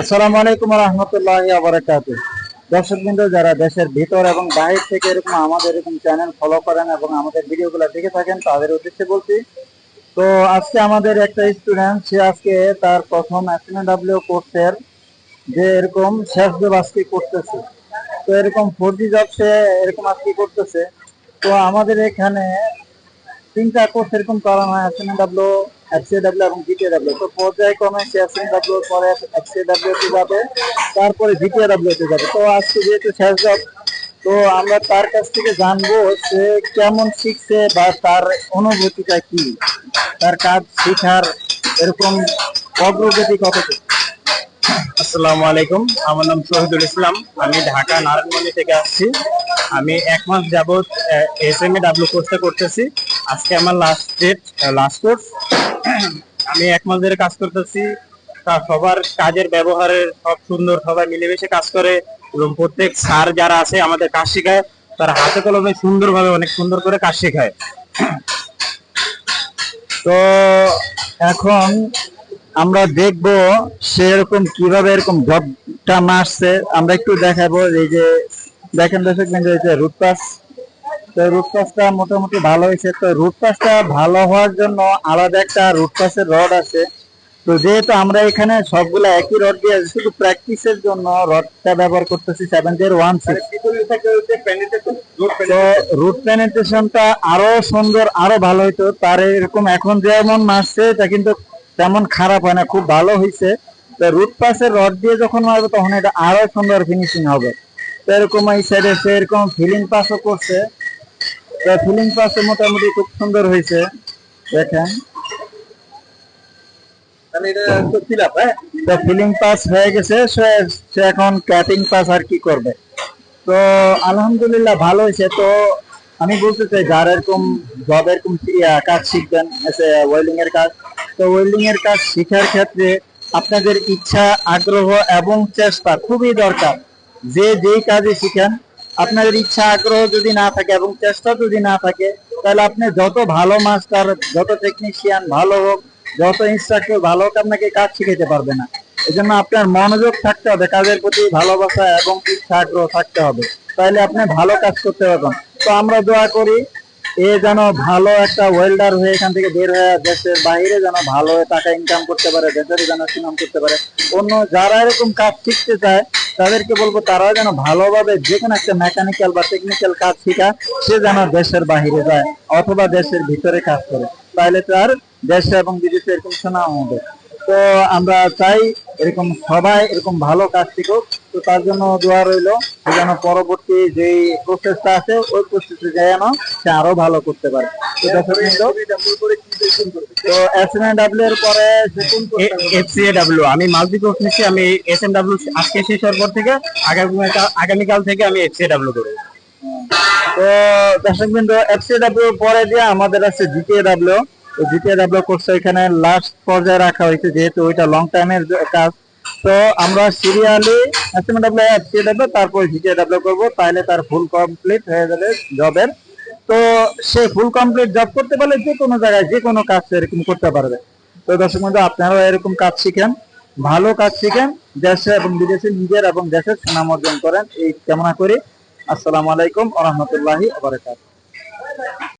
আসসালামু আলাইকুম রহমতুল্লাহ আবরাকাত দর্শক বিন্দু যারা দেশের ভিতর এবং বাহির থেকে এরকম আমাদের এরকম চ্যানেল ফলো করেন এবং আমাদের ভিডিওগুলো দেখে থাকেন, তাদের উদ্দেশ্যে বলছি, তো আজকে আমাদের একটা স্টুডেন্ট সে আজকে তার প্রথম এসএনডব্লিউ কোর্সের যে এরকম শেষ জব আজকে করতেছে। তো এরকম ফোর জি জব সে এরকম আজকে করতেছে। তো আমাদের এখানে তিনটা কোর্স এরকম করানো হয় এসএনডব্লিউ এফসিডব্লিউ এবং জিটিডব্লিউ তো পর্যায়ক্রমে সে এসএনডব্লিউ পরে এফসিডব্লিউ তে যাবে, তারপরে জিটিডব্লিউ তে যাবে। তো আজকে যেহেতু শেষ জব, তো আমরা তার কাছ থেকে জানব সে কেমন শিখছে বা তার অনুভূতিটা কি, তার কাজ শেখার এরকম অগ্রগতি কতটুকু আসসালামু আলাইকুম, আমার নাম শহীদুল ইসলাম। আমি ঢাকা নারায়ণগঞ্জ থেকে আসছি। আমি এক মাস যাবত এস এম এ ডাব্লিউ কোর্সটা করতেছি। আজকে আমার লাস্ট ডেট লাস্ট কোর্স আমি এক মাস ধরে কাজ করতেছি। তা সবার কাজের ব্যবহারের সব সুন্দর, সবাই মিলেমিশে কাজ করে এবং প্রত্যেক স্যার যারা আছে আমাদের কাজ শেখায়, তারা হাতে কলমে সুন্দরভাবে অনেক সুন্দর করে কাজ শেখায়। তো এখন আমরা দেখব সেরকম কীভাবে এরকম জবটা মারছে। আমরা একটু দেখাবো, এই যে দেখেন দর্শক বিন্দু যে রুট পাস তো রুট পাসটা মোটামুটি ভালো হয়েছে। তো রুট পাসটা ভালো হওয়ার জন্য আলাদা একটা রুট পাসের রড আছে। তো যেহেতু আমরা এখানে সবগুলো একই রড দিয়ে শুধু প্র্যাকটিসের জন্য রডটা ব্যবহার করতেছি সেভেন জিরো ওয়ান সিক্স তো রুট পেনিট্রেশনটা আরও সুন্দর আরও ভালো হইতো। তার এরকম এখন যেমন মারছে এটা কিন্তু তেমন খারাপ হয় না খুব ভালো হয়েছে তো রুট পাসের রড দিয়ে যখন মারবে তখন এটা আরও সুন্দর ফিনিশিং হবে। তো এরকম এই সাইডে সে এরকম ফিলিং পাসও করছে। ফিলিং মোটামুটি খুব সুন্দর হয়েছে। দেখেন। ফিলিং পাস হয়ে? গেছে সে এখন পাস আর কি করবে? তো আলহামদুলিল্লাহ ভালো হয়েছে। তো আমি বলতে চাই যারা এরকম জব এরকম কাজ শিখবেন ওয়েল্ডিং এর কাজ তো ওয়েল্ডিং এর কাজ শেখার ক্ষেত্রে আপনাদের ইচ্ছা আগ্রহ এবং চেষ্টা খুবই দরকার। যে যেই কাজে শিখেন আপনাদের ইচ্ছা, আগ্রহ যদি না থাকে এবং চেষ্টা যদি না থাকে, তাহলে আপনি যত ভালো মাস্টার যত টেকনিশিয়ান ভালো হোক, যত ইনস্ট্রাক্টর ভালো হোক, আপনাকে কাজ শিখাতে পারবে না। এই জন্য আপনার মনোযোগ থাকতে হবে, কাজের প্রতি ভালোবাসা এবং ইচ্ছা, আগ্রহ থাকতে হবে। তাহলে আপনি ভালো কাজ করতে পারবেন। তো আমরা দোয়া করি, এ যেন ভালো একটা ওয়েল্ডার হয়ে এখান থেকে বের হয়ে দেশের বাইরে যেন ভালো টাকা ইনকাম করতে পারে, দেশের যেন সুনাম করতে পারে। অন্য যারা এরকম কাজ শিখতে চায় তাদেরকে বলব তারা যেন ভালোভাবে যে কোনো একটা মেকানিক্যাল বা টেকনিক্যাল কাজ শিখা, সে যেন দেশের বাহিরে যায় অথবা দেশের ভিতরে কাজ করে। তাহলে আর দেশে এবং বিদেশে এরকম শোনা আমাদের তো আমরা চাই এরকম সবাই এরকম ভালো কাজ শিখুক। তো তার জন্য দোয়া রইল সে যেন পরবর্তী যে প্রসেসটা আছে ওই প্রসেসে যেন সে আরও ভালো করতে পারে তো দর্শকবৃন্দ, তো এসএনডব্লিউ এর পরে সে করবে? এফসিএ ডাব্লিউ আমি মাল্টি কোর্স নিচ্ছি আমি এস এম ডাব্লিউ আজকে শেষ হওয়ার পর থেকে আগামীকাল থেকে আমি এফসিএ ডাব্লিউ করব তো দর্শক বিন্দু এফসিডব্লিউ পরে দিয়ে আমাদের আছে জিটিএডব্লিউ তো জিটিএডব্লিউ কোর্স এখানে লাস্ট পর্যায়ে রাখা হয়েছে যেহেতু ওইটা লং টাইমের কাজ তো আমরা সিরিয়ালি এসএমডব্লিউ তারপর জিটিএডব্লিউ করব তাহলে তার ফুল কমপ্লিট হয়ে যাবে জবের তো সে ফুল কমপ্লিট জব করতে পারলে যে কোনো জায়গায়, যে কোনো কাজ এরকম করতে পারবে। তো দর্শক বন্ধু, আপনারাও এরকম কাজ শিখেন, ভালো কাজ শিখেন, দেশে এবং বিদেশে নিজের এবং দেশের সুনাম অর্জন করেন, এই কামনা করি। আসসালামু আলাইকুম আ রহমতুল্লাহি